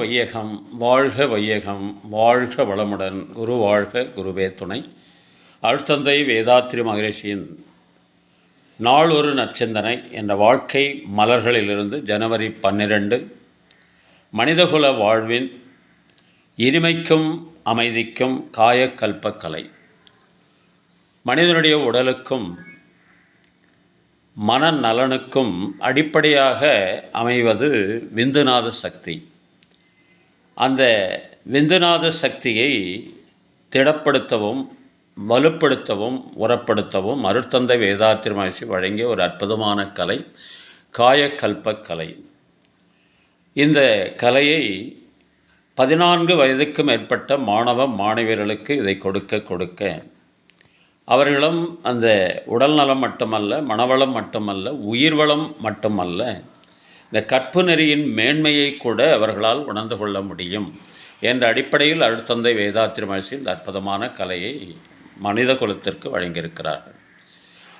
வையகம் வாழ்க வையகம் வாழ்க வளமுடன் குரு வாழ்க குருவே துணை. அருட்தந்தை வேதாத்திரி மகரிஷியின் நாள் ஒரு நற்சிந்தனை என்ற வாழ்க்கை மலர்களிலிருந்து ஜனவரி பன்னிரண்டு. மனிதகுல வாழ்வின் இனிமைக்கும் அமைதிக்கும் காயக்கல்பக்கலை. மனிதனுடைய உடலுக்கும் மனநலனுக்கும் அடிப்படையாக அமைவது விந்துநாத சக்தி. அந்த விந்துநாத சக்தியை திடப்படுத்தவும் வலுப்படுத்தவும் உரப்படுத்தவும் அருட்தந்தை வேதாத்திரி மகிழ்ச்சி வழங்கிய ஒரு அற்புதமான கலை காயக்கல்ப கலை. இந்த கலையை பதினான்கு வயதுக்கு மேற்பட்ட மாணவ மாணவியர்களுக்கு இதை கொடுக்க கொடுக்க அவர்களும் அந்த உடல் நலம் மட்டுமல்ல மனவளம் மட்டுமல்ல உயிர்வளம் மட்டுமல்ல இந்த கற்பு நெறியின் மேன்மையை கூட அவர்களால் உணர்ந்து கொள்ள முடியும் என்ற அடிப்படையில் அருட்தந்தை வேதாத்திரி மகிழ்ச்சி இந்த அற்புதமான கலையை மனித குலத்திற்கு வழங்கியிருக்கிறார்கள்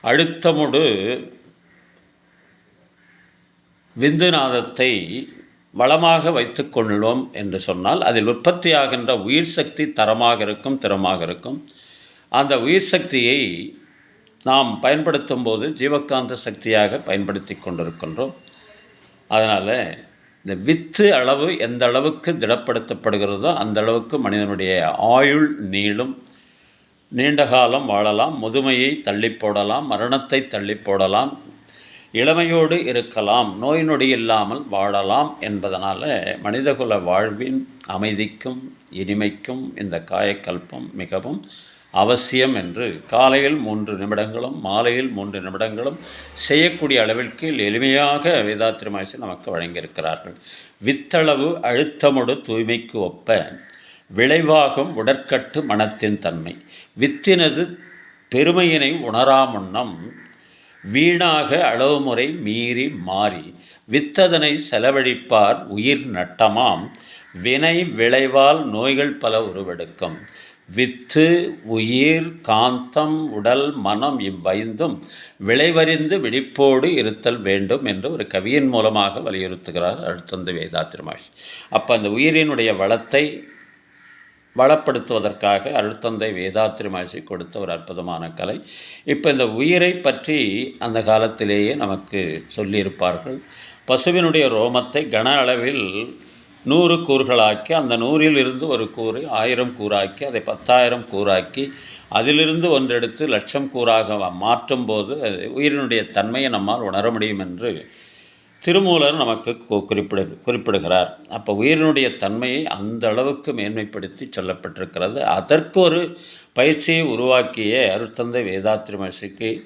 அழுத்தமுடு விந்துநாதத்தை வளமாக வைத்து கொள்வோம் என்று சொன்னால் அதில் உற்பத்தியாகின்ற உயிர் சக்தி தரமாக இருக்கும் திறமாக இருக்கும். அந்த உயிர் சக்தியை நாம் பயன்படுத்தும் போது ஜீவகாந்த சக்தியாக பயன்படுத்தி கொண்டிருக்கின்றோம். அதனால் இந்த வித்து அளவு எந்த அளவுக்கு திடப்படுத்தப்படுகிறதோ அந்த அளவுக்கு மனிதனுடைய ஆயுள் நீளும். நீண்ட காலம் வாழலாம் முதுமையை தள்ளி போடலாம் மரணத்தை தள்ளி போடலாம் இளமையோடு இருக்கலாம் நோய் நொடி இல்லாமல் வாழலாம் என்பதனால் மனிதகுல வாழ்வின் அமைதிக்கும் இனிமைக்கும் இந்த காயக்கல்பம் மிகவும் அவசியம் என்று காலையில் மூன்று நிமிடங்களும் மாலையில் மூன்று நிமிடங்களும் செய்யக்கூடிய அளவிற்கு எளிமையாக வேதாத்திரி மகிழ்ச்சி நமக்கு வழங்கியிருக்கிறார்கள். வித்தளவு அழுத்தமுடு தூய்மைக்கு ஒப்ப விளைவாகும் உடற்கட்டு மனத்தின் தன்மை. வித்தினது பெருமையினை உணராமுன்னம் வீணாக அளவுமுறை மீறி மாறி வித்ததனை செலவழிப்பார் உயிர் நட்டமாம் வினை விளைவால் நோய்கள் பல உருவெடுக்கும். வித்து உயிர் காந்தம் உடல் மனம் இவ்வைந்தும் விளைவறிந்து விழிப்போடு இருத்தல் வேண்டும் என்று ஒரு கவியின் மூலமாக வலியுறுத்துகிறார் அடுத்தந்த வேதாத்திரி மகர்ஷி அப்போ அந்த உயிரினுடைய வளத்தை வளப்படுத்துவதற்காக அருட்தந்தை வேதாத்திரி மகர்ஷி கொடுத்த ஒரு அற்புதமான கலை. இப்போ இந்த உயிரை பற்றி அந்த காலத்திலேயே நமக்கு சொல்லியிருப்பார்கள். பசுவினுடைய ரோமத்தை கன அளவில் நூறு கூறுகளாக்கி அந்த நூறில் இருந்து ஒரு கூறு ஆயிரம் கூறாக்கி அதை பத்தாயிரம் கூறாக்கி அதிலிருந்து ஒன்றெடுத்து லட்சம் கூறாக மாற்றும் போது உயிரினுடைய தன்மையை நம்மால் உணர முடியும் என்று திருமூலர் நமக்கு குறிப்பிடு குறிப்பிடுகிறார். அப்போ உயிரினுடைய தன்மையை அந்த அளவுக்கு மேன்மைப்படுத்தி சொல்லப்பட்டிருக்கிறது. அதற்கு ஒரு பயிற்சியை உருவாக்கிய அருத்தந்தை வேதாத்திரி மகிழ்ச்சிக்கு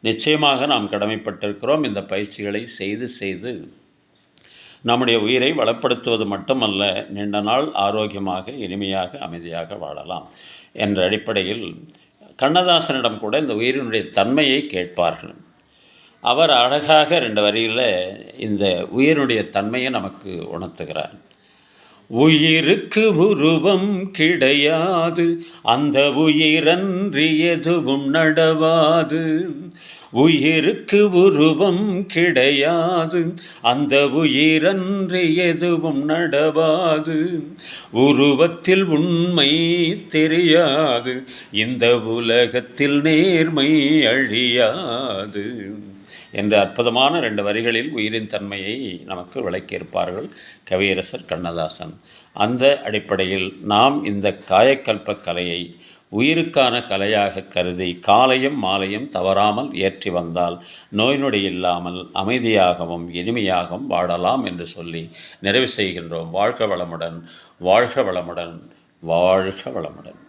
நிச்சயமாக நாம் கடமைப்பட்டிருக்கிறோம். இந்த பயிற்சிகளை செய்து செய்து நம்முடைய உயிரை வளப்படுத்துவது மட்டுமல்ல நீண்ட நாள் ஆரோக்கியமாக இனிமையாக அமைதியாக வாழலாம் என்ற அடிப்படையில் கண்ணதாசனிடம் கூட இந்த உயிரினுடைய தன்மையை கேட்பார்கள். அவர் அழகாக ரெண்டு வரியில் இந்த உயிரினுடைய தன்மையை நமக்கு உணர்த்துகிறார். உயிருக்கு உருவம் கிடையாது அந்த உயிரன்றி எதுவும் நடவாது. உயிருக்கு உருவம் கிடையாது. அந்த உயிரன்று எதுவும் நடவாது. உருவத்தில் உண்மை தெரியாது. இந்த உலகத்தில் நேர்மை அழியாது. என்ற அற்புதமான ரெண்டு வரிகளில் உயிரின் தன்மையை நமக்கு விளக்கியிருப்பார்கள் கவியரசர் கண்ணதாசன். அந்த அடிப்படையில் நாம் இந்த காயக்கல்ப கலையை உயிருக்கான கலையாக கருதி காலையும் மாலையும் தவறாமல் ஏற்றி வந்தால் நோய் நொடி இல்லாமல் அமைதியாகவும் இனிமையாகவும் வாழலாம் என்று சொல்லி நிறைவு செய்கின்றோம். வாழ்க வளமுடன் வாழ்க வளமுடன் வாழ்க வளமுடன்.